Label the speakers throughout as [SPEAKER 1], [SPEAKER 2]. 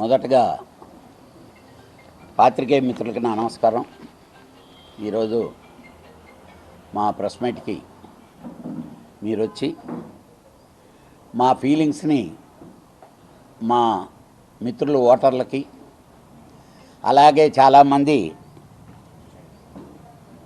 [SPEAKER 1] మొదటగా పాత్రికేయ మిత్రులకి నా నమస్కారం. ఈరోజు మా ప్రెస్ మీట్కి మీరు వచ్చి మా ఫీలింగ్స్ని మా మిత్రులు ఓటర్లకి అలాగే చాలామంది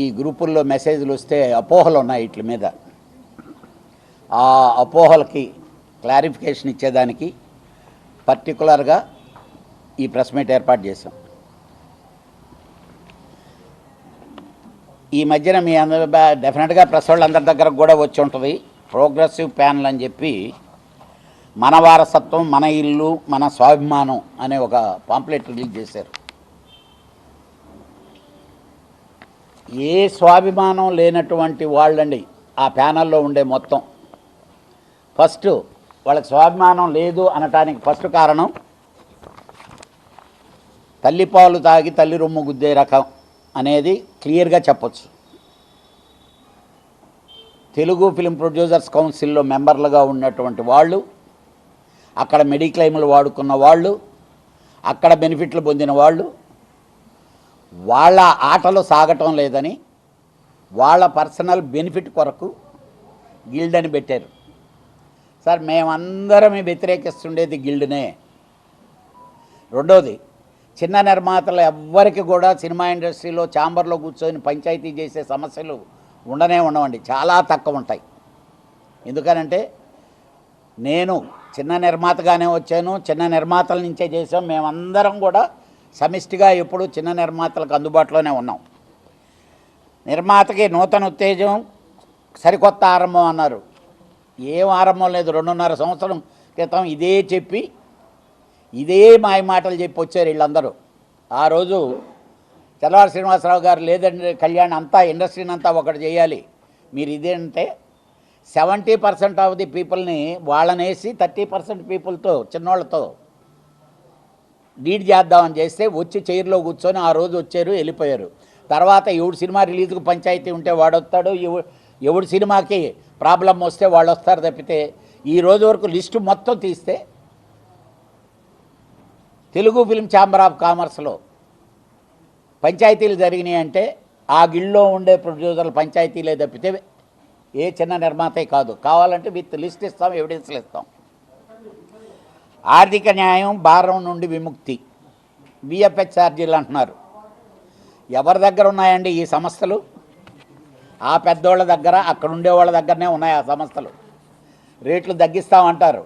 [SPEAKER 1] ఈ గ్రూపుల్లో మెసేజ్లు వస్తే అపోహలు ఉన్నాయి వీటి మీద. ఆ అపోహలకి క్లారిఫికేషన్ ఇచ్చేదానికి పర్టికులర్గా ఈ ప్రెస్ మీట్ ఏర్పాటు చేశాం. ఈ మధ్యన మీ అందరి డెఫినెట్గా ప్రెస్ వాళ్ళందరి దగ్గరకు కూడా వచ్చి ఉంటుంది. ప్రోగ్రెసివ్ ప్యానల్ అని చెప్పి మన వారసత్వం మన ఇల్లు మన స్వాభిమానం అనే ఒక పాంప్లెట్ రిలీజ్ చేశారు. ఏ స్వాభిమానం లేనటువంటి వాళ్ళండి ఆ ప్యానల్లో ఉండే మొత్తం. ఫస్ట్ వాళ్ళకి స్వాభిమానం లేదు అనటానికి ఫస్ట్ కారణం తల్లిపాలు తాగి తల్లి రొమ్ము గుద్దే రకం అనేది క్లియర్గా చెప్పచ్చు. తెలుగు ఫిలిం ప్రొడ్యూసర్స్ కౌన్సిల్లో మెంబర్లుగా ఉన్నటువంటి వాళ్ళు అక్కడ మెడిక్లైములు వాడుకున్న వాళ్ళు అక్కడ బెనిఫిట్లు పొందిన వాళ్ళు వాళ్ళ ఆటలు సాగటం లేదని వాళ్ళ పర్సనల్ బెనిఫిట్ కొరకు గిల్డ్ అని పెట్టారు. సార్ మేమందరం వ్యతిరేకిస్తుండేది గిల్డ్నే. రెండోది చిన్న నిర్మాతలు ఎవ్వరికి కూడా సినిమా ఇండస్ట్రీలో ఛాంబర్లో కూర్చొని పంచాయతీ చేసే సమస్యలు ఉండనే ఉండవండి. చాలా తక్కువ ఉంటాయి. ఎందుకనంటే నేను చిన్న నిర్మాతగానే వచ్చాను. చిన్న నిర్మాతల నుంచే చేసాం మేమందరం కూడా సమిష్టిగా ఎప్పుడు చిన్న నిర్మాతలకు అందుబాటులోనే ఉన్నాం. నిర్మాతకి నూతన ఉత్తేజం సరికొత్త ఆరంభం అన్నారు. ఏం ఆరంభం లేదు. రెండున్నర సంవత్సరం క్రితం ఇదే చెప్పి ఇదే మాయ మాటలు చెప్పి వచ్చారు వీళ్ళందరూ. ఆ రోజు తెల్లవారు శ్రీనివాసరావు గారు లేదండి కళ్యాణ్ అంతా ఇండస్ట్రీని అంతా ఒకటి చేయాలి. మీరు ఇదేంటే సెవెంటీ పర్సెంట్ ఆఫ్ ది పీపుల్ని వాళ్ళనేసి థర్టీ పర్సెంట్ పీపుల్తో చిన్నోళ్ళతో లీడ్ చేద్దామని చేస్తే వచ్చి చైర్లో కూర్చొని ఆ రోజు వచ్చారు వెళ్ళిపోయారు. తర్వాత ఎవడు సినిమా రిలీజ్కి పంచాయతీ ఉంటే వాడు వస్తాడు ఎవ- ఎవడు సినిమాకి ప్రాబ్లం వస్తే వాళ్ళు వస్తారు తప్పితే ఈ రోజు వరకు లిస్టు మొత్తం తీస్తే తెలుగు ఫిల్మ్ ఛాంబర్ ఆఫ్ కామర్స్లో పంచాయతీలు జరిగినాయి అంటే ఆ గిల్లో ఉండే ప్రొడ్యూసర్లు పంచాయతీలే తప్పితే ఏ చిన్న నిర్మాతే కాదు. కావాలంటే విత్ లిస్ట్ ఇస్తాం ఎవిడెన్స్లు ఇస్తాం. ఆర్థిక న్యాయం భారం నుండి విముక్తి. విఎఫ్హెచ్ ఛార్జీలు అంటున్నారు. ఎవరి దగ్గర ఉన్నాయండి ఈ సంస్థలు? ఆ పెద్దోళ్ళ దగ్గర అక్కడ ఉండే వాళ్ళ దగ్గరనే ఉన్నాయి ఆ సంస్థలు. రేట్లు తగ్గిస్తామంటారు.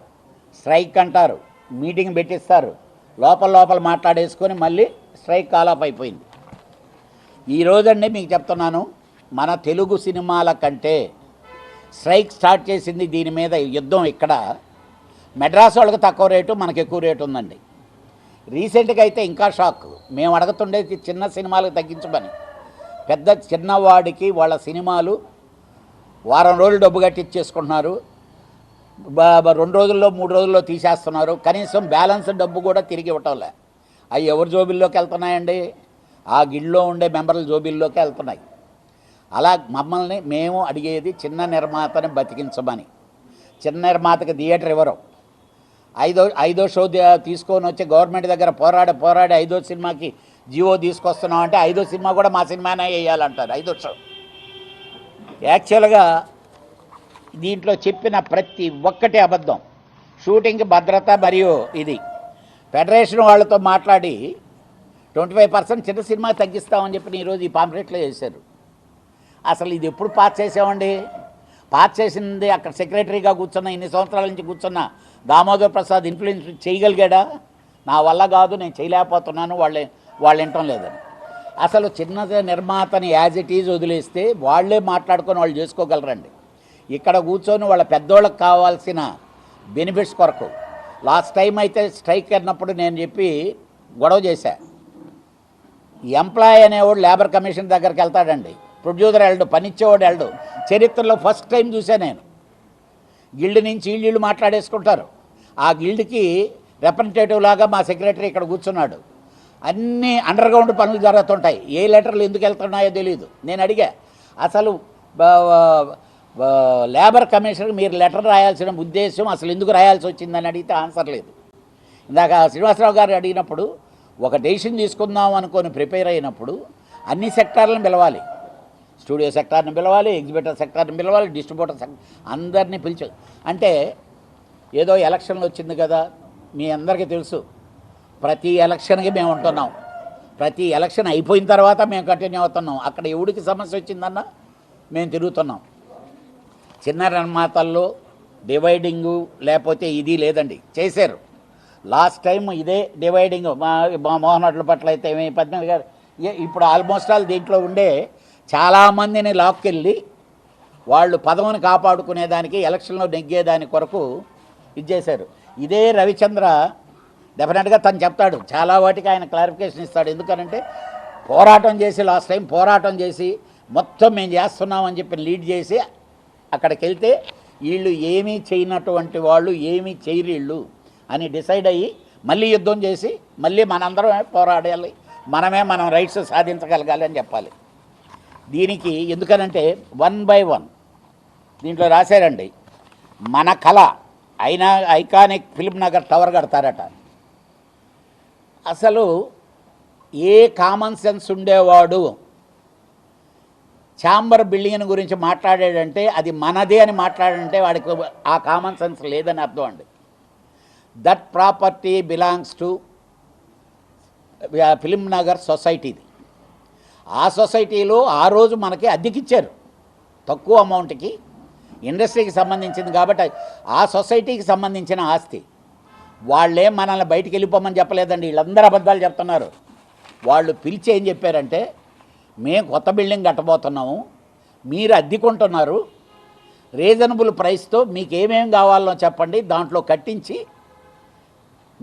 [SPEAKER 1] స్ట్రైక్ అంటారు. మీటింగ్ పెట్టిస్తారు. లోపల లోపల మాట్లాడేసుకొని మళ్ళీ స్ట్రైక్ కాలాప్ అయిపోయింది. ఈ మీకు చెప్తున్నాను మన తెలుగు సినిమాల కంటే స్ట్రైక్ స్టార్ట్ చేసింది దీని మీద యుద్ధం ఇక్కడ. మెడ్రాస్ వాళ్ళకి తక్కువ రేటు మనకి ఎక్కువ రేటు ఉందండి. రీసెంట్గా అయితే ఇంకా షాక్ మేము అడుగుతుండేది చిన్న సినిమాలకు తగ్గించమని. పెద్ద చిన్నవాడికి వాళ్ళ సినిమాలు వారం రోజులు డబ్బు కట్టించేసుకుంటున్నారు. రెండు రోజుల్లో మూడు రోజుల్లో తీసేస్తున్నారు. కనీసం బ్యాలెన్స్ డబ్బు కూడా తిరిగి ఇవ్వటంలే. అవి ఎవరి జోబిల్లోకి వెళ్తున్నాయండి? ఆ గిల్లో ఉండే మెంబర్ల జోబిల్లోకి వెళ్తున్నాయి. అలా మమ్మల్ని మేము అడిగేది చిన్న నిర్మాతని బతికించమని. చిన్న నిర్మాతకి థియేటర్ ఇవ్వరు. ఐదో ఐదో షో తీసుకొని వచ్చి గవర్నమెంట్ దగ్గర పోరాడి పోరాడి ఐదో సినిమాకి జియో తీసుకొస్తున్నాం అంటే ఐదో సినిమా కూడా మా సినిమానే వేయాలంటారు. ఐదో షో. యాక్చువల్గా దీంట్లో చెప్పిన ప్రతి ఒక్కటి అబద్ధం. షూటింగ్ భద్రత మరియు ఇది. ఫెడరేషన్ వాళ్ళతో మాట్లాడి ట్వంటీ ఫైవ్ పర్సెంట్ చిన్న సినిమా తగ్గిస్తామని చెప్పి ఈరోజు ఈ పాంప్లెట్లో చేశారు అసలు ఇది ఎప్పుడు పాస్ చేసామండి? పాస్ చేసింది అక్కడ సెక్రటరీగా కూర్చున్న ఇన్ని సంవత్సరాల నుంచి కూర్చున్న దామోదర్ ప్రసాద్ ఇన్ఫ్లుయెన్స్ చేయగలిగాడా? నా వల్ల కాదు నేను చేయలేకపోతున్నాను వాళ్ళే వాళ్ళు వినటం లేదని. అసలు చిన్న నిర్మాతని యాజ్ ఇట్ ఈజ్ వదిలేస్తే వాళ్ళే మాట్లాడుకొని వాళ్ళు చేసుకోగలరండి. ఇక్కడ కూర్చొని వాళ్ళ పెద్దోళ్ళకి కావాల్సిన బెనిఫిట్స్ కొరకు. లాస్ట్ టైం అయితే స్ట్రైక్ అన్నప్పుడు నేను చెప్పి గొడవ చేశా. ఎంప్లాయ్ అనేవాడు లేబర్ కమిషన్ దగ్గరికి వెళ్తాడండి. ప్రొడ్యూసర్ వెళ్ళడు పనిచ్చేవాడు వెళ్ళడు. చరిత్రలో ఫస్ట్ టైం చూసా నేను. గిల్డ్ నుంచి ఇళ్ళు మాట్లాడేసుకుంటారు. ఆ గిల్డ్కి రిప్రజెంటేటివ్ లాగా మా సెక్రటరీ ఇక్కడ కూర్చున్నాడు. అన్నీ అండర్గ్రౌండ్ పనులు జరుగుతుంటాయి. ఏ లెటర్లు ఎందుకు వెళ్తున్నాయో తెలియదు నేను అడిగా అసలు లేబర్ కమిషనర్కి మీరు లెటర్ రాయాల్సిన ఉద్దేశం అసలు ఎందుకు రాయాల్సి వచ్చిందని అడిగితే ఆన్సర్ లేదు. ఇందాక శ్రీనివాసరావు గారు అడిగినప్పుడు ఒక డెసిషన్ తీసుకుందాం అనుకొని ప్రిపేర్ అయినప్పుడు అన్ని సెక్టార్లను పిలవాలి. స్టూడియో సెక్టార్ని పిలవాలి ఎగ్జిబిటర్ సెక్టార్ని పిలవాలి డిస్ట్రిబ్యూటర్ సెక్టర్ అందరినీ పిలిచి అంటే ఏదో ఎలక్షన్లు వచ్చింది కదా మీ అందరికీ తెలుసు. ప్రతి ఎలక్షన్కి మేము ఉంటున్నాం. ప్రతి ఎలక్షన్ అయిపోయిన తర్వాత మేము కంటిన్యూ అవుతున్నాం. అక్కడ ఎవడికి సమస్య వచ్చిందన్నా మేము తిరుగుతున్నాం. చిన్న నిర్మాతల్లో డివైడింగు లేకపోతే ఇది లేదండి. చేశారు. లాస్ట్ టైం ఇదే డివైడింగ్. మా మా మోహన్ పట్ల అయితే ఏమి పద్మనాభ గారు ఇప్పుడు ఆల్మోస్ట్ ఆల్ దీంట్లో ఉండే చాలామందిని లాక్కెళ్ళి వాళ్ళు పదవిని కాపాడుకునేదానికి ఎలక్షన్లో నెగ్గేదాని కొరకు ఇది చేశారు. ఇదే రవిచంద్ర డెఫినెట్గా తను చెప్తాడు. చాలా వాటికి ఆయన క్లారిఫికేషన్ ఇస్తాడు. ఎందుకనంటే పోరాటం చేసి లాస్ట్ టైం పోరాటం చేసి మొత్తం మేము చేస్తున్నామని చెప్పి లీడ్ చేసి అక్కడికి వెళ్తే వీళ్ళు ఏమీ చేయనటువంటి వాళ్ళు ఏమీ చేయరీళ్ళు అని డిసైడ్ అయ్యి మళ్ళీ యుద్ధం చేసి మళ్ళీ మనందరం పోరాడాలి. మనమే మనం రైట్స్ సాధించగలగాలి అని చెప్పాలి. దీనికి ఎందుకనంటే వన్ బై వన్ దీంట్లో రాశారండి మన కళ అయినా ఐకానిక్ ఫిల్మ్ నగర్ టవర్ కడతారట. అసలు ఏ కామన్ సెన్స్ ఉండేవాడు ఛాంబర్ బిల్డింగ్ గురించి మాట్లాడాడంటే అది మనదే అని మాట్లాడంటే వాడికి ఆ కామన్ సెన్స్ లేదని అర్థం అండి. That property belongs to film Nagar సొసైటీది ఆ సొసైటీలో ఆ రోజు మనకి అద్దెకిచ్చారు. తక్కువ అమౌంట్కి ఇండస్ట్రీకి సంబంధించింది కాబట్టి ఆ సొసైటీకి సంబంధించిన ఆస్తి. వాళ్ళే మనల్ని బయటికి వెళ్ళిపోమని చెప్పలేదండి. వీళ్ళందరూ అబద్ధాలు చెప్తున్నారు. వాళ్ళు పిలిచి ఏం చెప్పారంటే మేము కొత్త బిల్డింగ్ కట్టబోతున్నాము. మీరు అద్దెకుంటున్నారు. రీజనబుల్ ప్రైస్తో మీకు ఏమేమి కావాలో చెప్పండి. దాంట్లో కట్టించి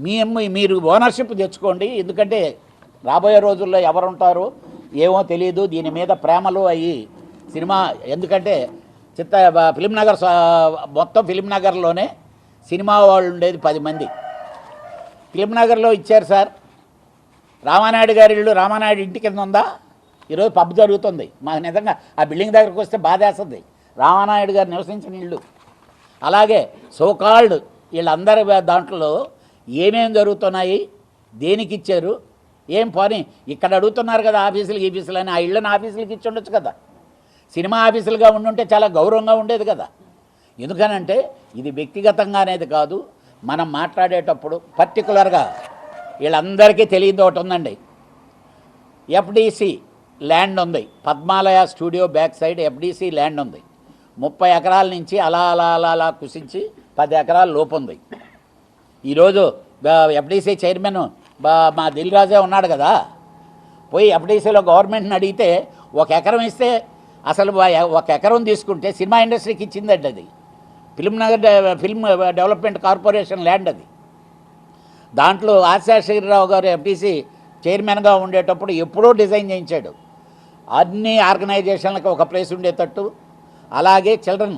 [SPEAKER 1] మేము మీరు ఓనర్షిప్ తెచ్చుకోండి. ఎందుకంటే రాబోయే రోజుల్లో ఎవరుంటారు ఏమో తెలియదు దీని మీద ప్రేమలు అయ్యి సినిమా ఎందుకంటే చిత్త ఫిలిం నగర్ మొత్తం ఫిలిం నగర్లోనే సినిమా వాళ్ళు ఉండేది పది మంది. ఫిలిం నగర్లో ఇచ్చారు సార్. రామానాయుడు గారి ఇల్లు రామానాయుడు ఇంటి కింద ఉందా ఈరోజు పబ్ జరుగుతుంది. మాకు నిజంగా ఆ బిల్డింగ్ దగ్గరకు వస్తే బాధేస్తుంది రామానాయుడు గారు నివసించిన ఇళ్ళు. అలాగే సోకాల్డ్ వీళ్ళందరి దాంట్లో ఏమేం జరుగుతున్నాయి దేనికి ఇచ్చారు ఏం పోనీ? ఇక్కడ అడుగుతున్నారు కదా ఆఫీసులు గీఫీసులు అని ఆ ఇళ్ళని ఆఫీసులకి ఇచ్చి ఉండొచ్చు కదా. సినిమా ఆఫీసులుగా ఉండుంటే చాలా గౌరవంగా ఉండేది కదా. ఎందుకనంటే ఇది వ్యక్తిగతంగా అనేది కాదు. మనం మాట్లాడేటప్పుడు పర్టికులర్గా వీళ్ళందరికీ తెలియదు ఒకటి ఉందండి. ఎఫ్డిసి ల్యాండ్ ఉంది. Padmalaya studio back side FDC land ఉంది. ముప్పై ఎకరాల నుంచి అలా అలా అలా అలా కుసించి పది ఎకరాల లోపు ఉంది. ఈరోజు ఎఫ్డిసి చైర్మన్ బా- మా దిల్ రాజే ఉన్నాడు కదా. పోయి ఎఫ్డిసిలో గవర్నమెంట్ని అడిగితే ఒక ఎకరం ఇస్తే అసలు ఒక ఎకరం తీసుకుంటే సినిమా ఇండస్ట్రీకి ఇచ్చిందండి అది. Film Nagar film development corporation land అది. దాంట్లో ఆశాశ్రీరావు గారు ఎఫ్డీసీ చైర్మన్గా ఉండేటప్పుడు ఎప్పుడో డిజైన్ చేయించాడు. అన్ని ఆర్గనైజేషన్లకు ఒక ప్లేస్ ఉండేటట్టు. అలాగే చిల్డ్రన్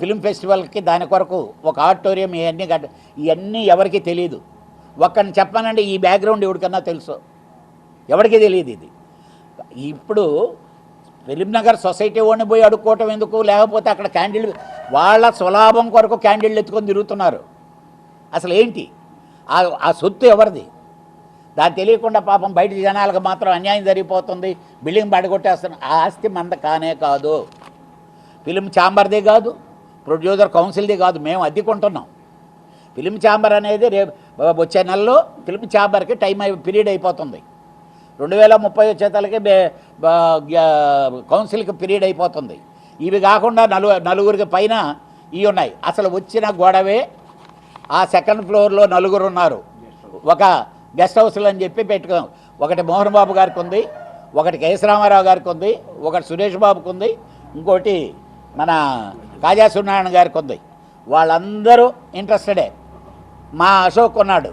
[SPEAKER 1] ఫిల్మ్ ఫెస్టివల్కి దాని కొరకు ఒక ఆడిటోరియం ఇవన్నీ కట్ట ఇవన్నీ ఎవరికి తెలియదు ఒక్కని చెప్పానంటే ఈ బ్యాక్గ్రౌండ్ ఎవరికన్నా తెలుసు? ఎవరికి తెలియదు ఇది? ఇప్పుడు ఫిలిం నగర్ సొసైటీ వాడిని పోయి అడుక్కోవటం ఎందుకు? లేకపోతే అక్కడ క్యాండిల్ వాళ్ళ స్వలాభం కొరకు క్యాండిల్ ఎత్తుకొని తిరుగుతున్నారు. అసలు ఏంటి ఆ ఆ సొత్తు ఎవరిది? దాన్ని తెలియకుండా పాపం బయట జనాలకు మాత్రం అన్యాయం జరిగిపోతుంది. బిల్డింగ్ పడగొట్టేస్తున్న ఆ ఆస్తి మంద కానే కాదు. ఫిలిం ఛాంబర్ది కాదు ప్రొడ్యూసర్ కౌన్సిల్ది కాదు మేము అద్దెకుంటున్నాం. ఫిలిం ఛాంబర్ అనేది రేపు వచ్చే నెలలో ఫిలిం ఛాంబర్కి టైం అయి పీరియడ్ అయిపోతుంది. రెండు వేల ముప్పై వచ్చేతలకి కౌన్సిల్కి పీరియడ్ అయిపోతుంది. ఇవి కాకుండా నలు నలుగురికి పైన ఇవి ఉన్నాయి. అసలు వచ్చిన గొడవే ఆ సెకండ్ ఫ్లోర్లో నలుగురు ఉన్నారు. ఒక గెస్ట్ హౌస్లు అని చెప్పి పెట్టుకున్నాం. ఒకటి మోహన్ బాబు గారికి ఉంది ఒకటి కేశరామారావు గారికి ఉంది ఒకటి సురేష్ బాబుకి ఉంది ఇంకోటి మన కాజా గారికి ఉంది. వాళ్ళందరూ ఇంట్రెస్టెడే. మా అశోక్ ఉన్నాడు.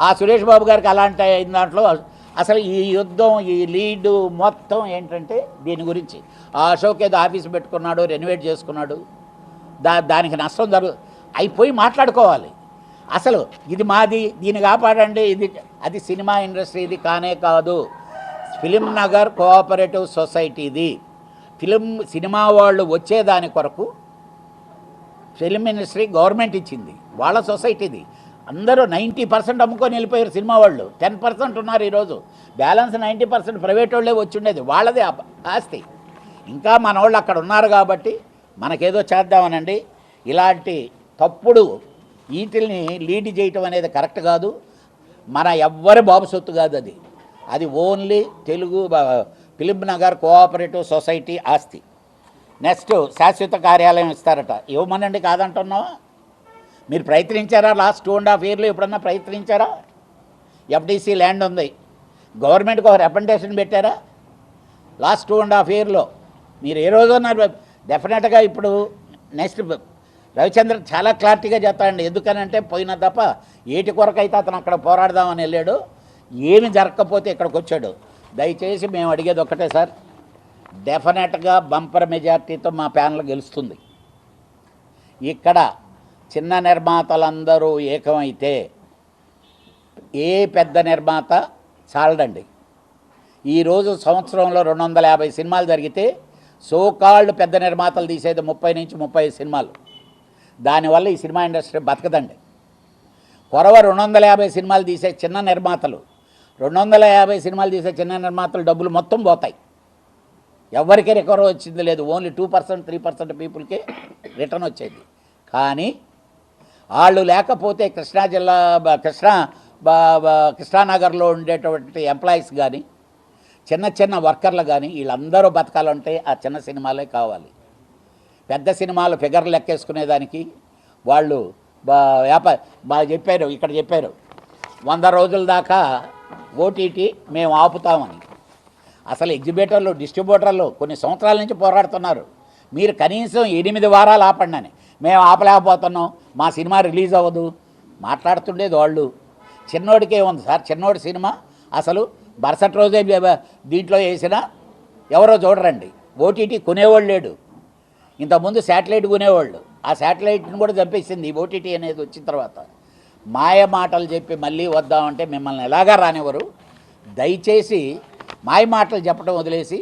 [SPEAKER 1] ఆ సురేష్ బాబు గారికి అలాంటి అయిన దాంట్లో అసలు ఈ యుద్ధం ఈ లీడు మొత్తం ఏంటంటే దీని గురించి. ఆ అశోక్ ఏదో ఆఫీస్ పెట్టుకున్నాడు రెనోవేట్ చేసుకున్నాడు. దా దానికి నష్టం జరుగు అయిపోయి మాట్లాడుకోవాలి. అసలు ఇది మాది దీన్ని కాపాడండి ఇది అది సినిమా ఇండస్ట్రీ ఇది కానే కాదు. ఫిలిం నగర్ కోఆపరేటివ్ సొసైటీది. ఫిలిం సినిమా వాళ్ళు వచ్చేదాని కొరకు ఫిలిం ఇండస్ట్రీ గవర్నమెంట్ ఇచ్చింది వాళ్ళ సొసైటీది. అందరూ నైంటీ పర్సెంట్ అమ్ముకొని వెళ్ళిపోయారు సినిమా వాళ్ళు. టెన్ పర్సెంట్ ఉన్నారు ఈరోజు. బ్యాలెన్స్ నైంటీ పర్సెంట్ ప్రైవేట్ వాళ్ళే వచ్చి ఉండేది వాళ్ళదే ఆస్తి. ఇంకా మన వాళ్ళు అక్కడ ఉన్నారు కాబట్టి మనకేదో చేద్దామనండి. ఇలాంటి తప్పుడు వీటిల్ని లీడ్ చేయటం అనేది కరెక్ట్ కాదు. మన ఎవ్వరి బాబు సొత్తు కాదు అది. అది only Telugu film Nagar cooperative society ఆస్తి. నెక్స్ట్ శాశ్వత కార్యాలయం ఇస్తారట. ఇవ్వమనండి కాదంటున్నావా? మీరు ప్రయత్నించారా లాస్ట్ టూ అండ్ హాఫ్ ఇయర్లో ఎప్పుడన్నా ప్రయత్నించారా? ఎఫ్డీసీ ల్యాండ్ ఉంది. గవర్నమెంట్కి ఒక రికమెండేషన్ పెట్టారా? లాస్ట్ టూ అండ్ హాఫ్ ఇయర్లో మీరు ఏ రోజు ఉన్నారు డెఫినెట్గా ఇప్పుడు నెక్స్ట్ రవిచంద్ర చాలా క్లారిటీగా చెప్తాడండి. ఎందుకనంటే పోయిన తప్ప ఏటి కొరకైతే అతను అక్కడ పోరాడదామని వెళ్ళాడు. ఏమి జరగకపోతే ఇక్కడికి వచ్చాడు దయచేసి మేము అడిగేది ఒక్కటే సార్. డెఫినెట్గా బంపర్ మెజార్టీతో మా ప్యానల్ గెలుస్తుంది. ఇక్కడ చిన్న నిర్మాతలందరూ ఏకమైతే ఏ పెద్ద నిర్మాత చాలడండి ఈరోజు సంవత్సరంలో రెండు వందల యాభై సినిమాలు జరిగితే సోకాళ్ళు పెద్ద నిర్మాతలు తీసేది ముప్పై నుంచి ముప్పై సినిమాలు. దానివల్ల ఈ సినిమా ఇండస్ట్రీ బతకదండి. కొరవ రెండు వందల యాభై సినిమాలు తీసే చిన్న నిర్మాతలు రెండు వందల యాభై సినిమాలు తీసే చిన్న నిర్మాతలు డబ్బులు మొత్తం పోతాయి. ఎవరికీ రికవర్ వచ్చింది లేదు. Only two percent three percent పీపుల్కి రిటర్న్ వచ్చేది. కానీ వాళ్ళు లేకపోతే కృష్ణా జిల్లా కృష్ణా కృష్ణానగర్లో ఉండేటువంటి ఎంప్లాయీస్ కానీ చిన్న చిన్న వర్కర్లు కానీ వీళ్ళందరూ బతకాలంటే ఆ చిన్న సినిమాలే కావాలి. పెద్ద సినిమాలు ఫిగర్ లెక్కేసుకునేదానికి వాళ్ళు బా వ్యాపార బాగా చెప్పారు ఇక్కడ చెప్పారు. వంద రోజుల దాకా ఓటీటీ మేము ఆపుతామని. అసలు ఎగ్జిబిటర్లు డిస్ట్రిబ్యూటర్లు కొన్ని సంవత్సరాల నుంచి పోరాడుతున్నారు. మీరు కనీసం ఎనిమిది వారాలు ఆపండి అని. మేము ఆపలేకపోతున్నాం మా సినిమా రిలీజ్ అవ్వదు. మాట్లాడుతుండేది వాళ్ళు. చిన్నోడికే ఉంది సార్ చిన్నోడి సినిమా. అసలు బరసటి రోజే దీంట్లో వేసినా ఎవరో చూడరండి. ఓటీటీ కొనేవాళ్ళు లేడు. ఇంతకుముందు శాటిలైట్ కొనేవాళ్ళు. ఆ శాటిలైట్ని కూడా చంపేసింది ఈ ఓటీటీ అనేది వచ్చిన తర్వాత. మాయ మాటలు చెప్పి మళ్ళీ వద్దామంటే మిమ్మల్ని ఎలాగా రానివ్వరు. దయచేసి మాయ మాటలు చెప్పడం వదిలేసి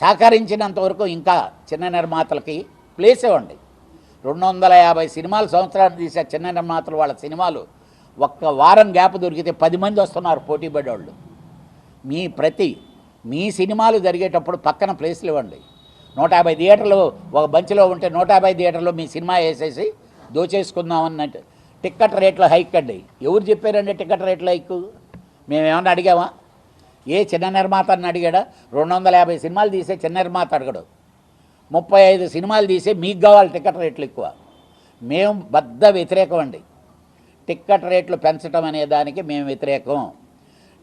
[SPEAKER 1] సహకరించినంతవరకు ఇంకా చిన్న నిర్మాతలకి ప్లేస్ ఇవ్వండి. రెండు వందల యాభై సినిమాలు సంవత్సరాలు తీసే చిన్న నిర్మాతలు వాళ్ళ సినిమాలు ఒక్క వారం గ్యాప్ దొరికితే పది మంది వస్తున్నారు పోటీ పడేవాళ్ళు. మీ ప్రతి మీ సినిమాలు జరిగేటప్పుడు పక్కన ప్లేస్లు ఇవ్వండి. నూట యాభై థియేటర్లు ఒక బంచ్లో ఉంటే నూట యాభై థియేటర్లు మీ సినిమా వేసేసి దోచేసుకుందాం అన్నట్టు టిక్కెట్ రేట్లు హైక్ అండి. ఎవరు చెప్పారండి టిక్కెట్ రేట్లు హైక్? మేమేమన్నా అడిగామా? ఏ చిన్న నిర్మాత అని అడిగాడా? రెండు వందల యాభై సినిమాలు తీసే చిన్న నిర్మాత అడగడు. ముప్పై ఐదు సినిమాలు తీసే మీకు కావాలి టిక్కెట్ రేట్లు ఎక్కువ. మేము బద్ద వ్యతిరేకం అండి. టిక్కెట్ రేట్లు పెంచడం అనే దానికి మేము వ్యతిరేకం.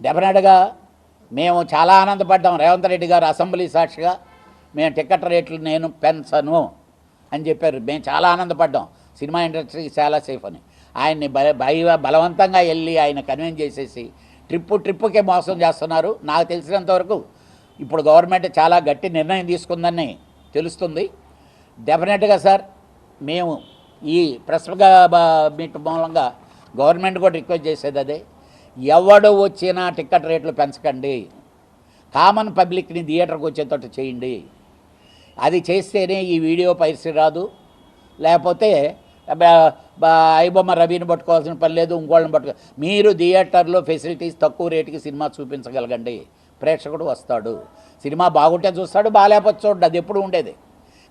[SPEAKER 1] డెఫినెట్గా మేము చాలా ఆనందపడ్డాం. రేవంత్ రెడ్డి గారు అసెంబ్లీ సాక్షిగా మేము టికెట్ రేట్లు నేను పెంచను అని చెప్పారు. మేము చాలా ఆనందపడ్డాం. సినిమా ఇండస్ట్రీ చాలా సేఫ్ అని. ఆయన్ని బల భయ బలవంతంగా వెళ్ళి ఆయన కన్విన్స్ చేసేసి ట్రిప్పు ట్రిప్పుకే మోసం చేస్తున్నారు. నాకు తెలిసినంతవరకు ఇప్పుడు గవర్నమెంట్ చాలా గట్టి నిర్ణయం తీసుకుందని తెలుస్తుంది. డెఫినెట్గా సార్ మేము ఈ ప్రెస్ మీట్ మూలంగా గవర్నమెంట్ కూడా రిక్వెస్ట్ చేసేది అదే. ఎవడు వచ్చినా టికెట్ రేట్లు పెంచకండి. కామన్ పబ్లిక్ని థియేటర్కి వచ్చేటట్టు చేయండి. అది చేస్తేనే ఈ వీడియో పైరసీ రాదు. లేకపోతే ఐబొమ్మ రవిని పట్టుకోవాల్సిన పని లేదు ఇంకోళ్ళని పట్టుకో మీరు థియేటర్లో ఫెసిలిటీస్ తక్కువ రేటుకి సినిమా చూపించగలగండి. ప్రేక్షకుడు వస్తాడు. సినిమా బాగుంటే చూస్తాడు బాగాలేకపోతే చూడు అది ఎప్పుడు ఉండేది.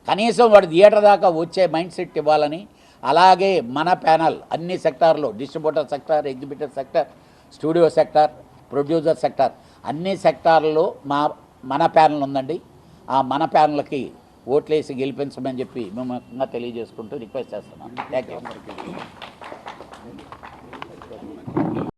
[SPEAKER 1] కనీసం వాడు థియేటర్ దాకా వచ్చే మైండ్ సెట్ ఇవ్వాలని అలాగే మన ప్యానల్ అన్ని సెక్టార్లో distributor sector exhibitor sector studio sector producer sector అన్ని సెక్టార్లో మా మన ప్యానల్ ఉందండి. ఆ మన ప్యానల్కి ఓట్లేసి గెలిపించమని చెప్పి మేము తెలియజేసుకుంటూ రిక్వెస్ట్ చేస్తున్నాం. Thank you